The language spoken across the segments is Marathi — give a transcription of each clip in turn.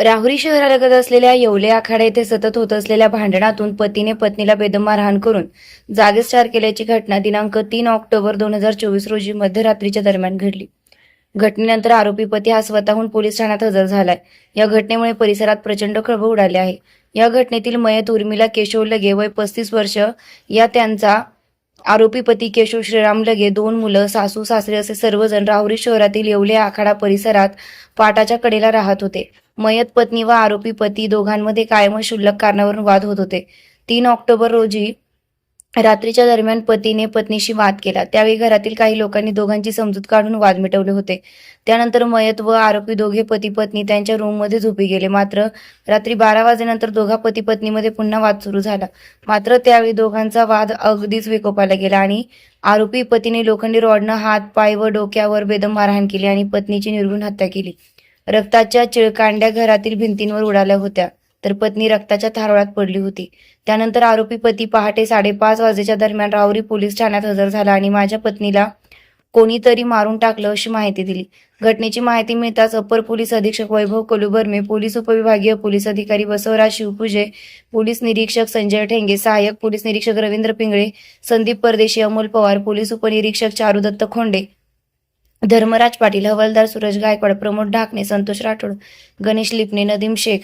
राहुरी शहरालगत असलेल्या येवले आखाडा येथे सतत होत असलेल्या भांडणातून पतीने पत्नीला बेदम मारहाण करून जागीच ठार केल्याची घटना दिनांक तीन ऑक्टोबर दोन हजार चोवीस रोजी मध्यरात्रीच्या दरम्यान घडली. घटनेनंतर आरोपी पती हा स्वतःहून पोलीस ठाण्यात हजर झालाय. या घटनेमुळे परिसरात प्रचंड खळबळ उडाले आहे. या घटनेतील मयत उर्मिला केशव लगे वय पस्तीस वर्ष. या त्यांचा आरोपी पती केशव श्रीराम लगे दोन मुलं सासू सासरे असे सर्वजण राहुरी शहरातील येवले आखाडा परिसरात पाटाच्या कडेला राहत होते. मयत पत्नी व आरोपी पती दोघांमध्ये कायम शुल्लक कारणावरून वाद होत होते. तीन ऑक्टोबर रोजी रात्रीच्या दरम्यान पतीने पत्नीशी वाद केला. त्यावेळी घरातील काही लोकांनी दोघांची समजूत काढून वाद मिटवले होते. त्यानंतर मयत व आरोपी दोघे पती पत्नी त्यांच्या रूममध्ये झोपी गेले. मात्र रात्री बारा वाजेनंतर दोघा पती पत्नीमध्ये पुन्हा वाद सुरू झाला. मात्र त्यावेळी दोघांचा वाद अगदीच विकोपाला गेला आणि आरोपी पतीने लोखंडी रॉडनं हात पाय व डोक्यावर बेदम मारहाण केली आणि पत्नीची निर्गुण हत्या केली. रक्ताच्या चिळकांड्या घरातील भिंतींवर उडाल्या होत्या. तर पत्नी रक्ताच्या थारोळ्यात पडली होती. त्यानंतर आरोपी पती पहाटे साडेपाच वाजेच्या दरम्यान राहुरी पोलीस ठाण्यात हजर झाला आणि माझ्या पत्नीला कोणीतरी मारून टाकलं अशी माहिती दिली. घटनेची माहिती मिळताच अप्पर पोलीस अधीक्षक वैभव कोलुबर्मे पोलीस उपविभागीय पोलीस अधिकारी बसवराज शिवपूजे पोलीस निरीक्षक संजय ठेंगे सहाय्यक पोलीस निरीक्षक रवींद्र पिंगळे संदीप परदेशी अमोल पवार पोलीस उपनिरीक्षक चारुदत्त खोंडे धर्मराज पाटील हवालदार सुरज गायकवाड प्रमोद ढाकणे संतोष राठोड गणेश लिपणे नदीम शेख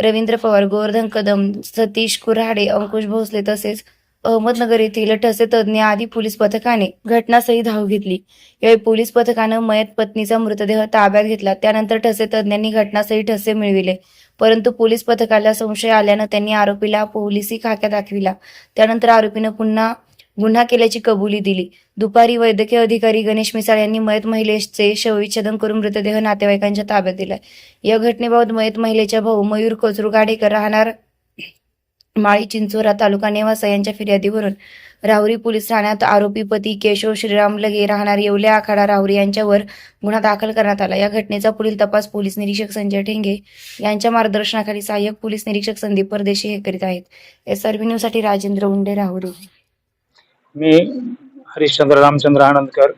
रवींद्र पवार गोवर्धन कदम सतीश कुऱ्हाडे अंकुश भोसले तसेच अहमदनगर येथील ठसे तज्ज्ञ आदी पोलीस पथकाने घटनास्थळी धाव घेतली. यावेळी पोलीस पथकानं मयत पत्नीचा मृतदेह ताब्यात घेतला. त्यानंतर ठसे तज्ज्ञांनी घटनास्थळी ठसे मिळविले. परंतु पोलीस पथकाला संशय आल्यानं त्यांनी आरोपीला पोलिसी खाक्या दाखविला त्यानंतर आरोपीनं पुन्हा गुन्हा केल्याची कबुली दिली. दुपारी वैद्यकीय अधिकारी गणेश मिसाळ यांनी मयत महिलेचे शवविच्छेदन करून मृतदेह नातेवाईकांच्या ताब्यात दिलाय. या घटनेबाबत मयत महिलेच्या भाऊ मयूर कोचरू गाडेकर राहणार माळी चिंचोरा तालुका नेवासा यांच्या फिर्यादीवरून. राहुरी पोलीस ठाण्यात आरोपी पती केशव श्रीराम लगे राहणार येवल्या आखाडा राहुरी यांच्यावर गुन्हा दाखल करण्यात आला. या घटनेचा पुढील तपास पोलीस निरीक्षक संजय ठेंगे यांच्या मार्गदर्शनाखाली सहाय्यक पोलीस निरीक्षक संदीप परदेशी हे करीत आहेत. एस आर न्यूजसाठी राजेंद्र उंडे राहुरी. मी हरिश्चंद्र रामचंद्र आनंदकर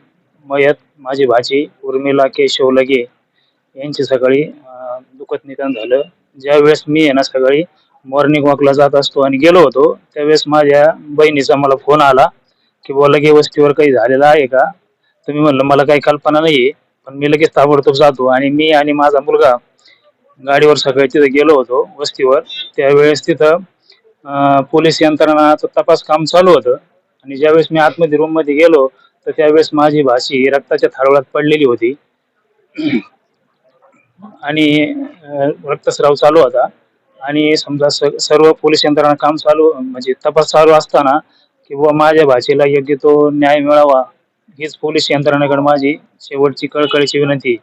मयत माझी भाची उर्मिला केशव लगे यांची सकाळी दुखत निधन झालं. ज्यावेळेस मी आहे ना सकाळी मॉर्निंग वॉकला जात असतो आणि गेलो होतो त्यावेळेस माझ्या बहिणीचा मला फोन आला की बुवा लगे वस्तीवर काही झालेलं आहे का? तुम्ही म्हणलं मला काही कल्पना नाही पण मी लगेच ताबडतोब जातो. आणि मी आणि माझा मुलगा गाडीवर सकाळी तिथं गेलो होतो वस्तीवर. त्यावेळेस तिथं पोलीस यंत्रणाचं तपास काम चालू होतं. आणि ज्यावेळेस मी आतमध्ये रूममध्ये गेलो तर त्यावेळेस माझी भाषी रक्ताच्या थारोळ्यात पडलेली होती. आणि रक्तस्राव चालू होता. आणि समजा स- सर्व पोलीस यंत्रणा काम चालू म्हणजे तपास चालू असताना की बुवा माझ्या भाषेला योग्य तो न्याय मिळावा हीच पोलीस यंत्रणाकडे माझी शेवटची कळकळीची विनंती.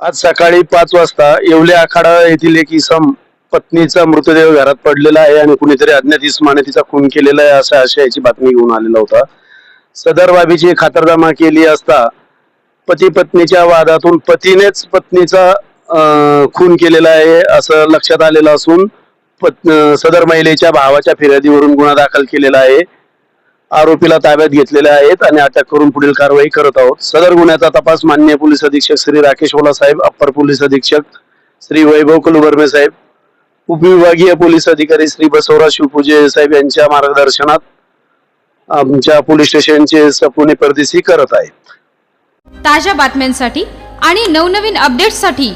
आज सकाळी पाच वाजता येवले आखाडा येथील एक इसम पत्नीचा मृतदेह घरात पडलेला आहे आणि कुणीतरी अज्ञात इसमाने तिचा खून केलेला आहे अशा आशयाची बातमी घेऊन आलेला होता. सदर बाबीची खातरजमा केली असता पती पत्नीच्या वादातून पतीनेच पत्नीचा खून केलेला आहे असं लक्षात आलेलं असून पत् सदर महिलेच्या भावाच्या फिर्यादीवरून गुन्हा दाखल केलेला आहे. आरोपीला ताब्यात घेतलेले आहेत आणि अटक करून पुढील कारवाई करत आहोत. सदर गुन्ह्याचा तपास मान्य पोलीस अधीक्षक श्री राकेश ओला साहेब अप्पर पोलीस अधीक्षक श्री वैभव कुलवर्मे साहेब उपविभागीय पोलीस अधिकारी श्री बसवराज शिवपूजे साहेब यांच्या मार्गदर्शनात आमच्या पोलीस स्टेशनचे सपुने परदेशी करत आहेत ताज्या बातम्यांसाठी आणि नवनवीन अपडेट्ससाठी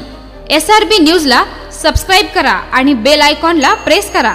एस आर बी न्यूजला सबस्क्राईब करा आणि बेल आयकॉनला प्रेस करा.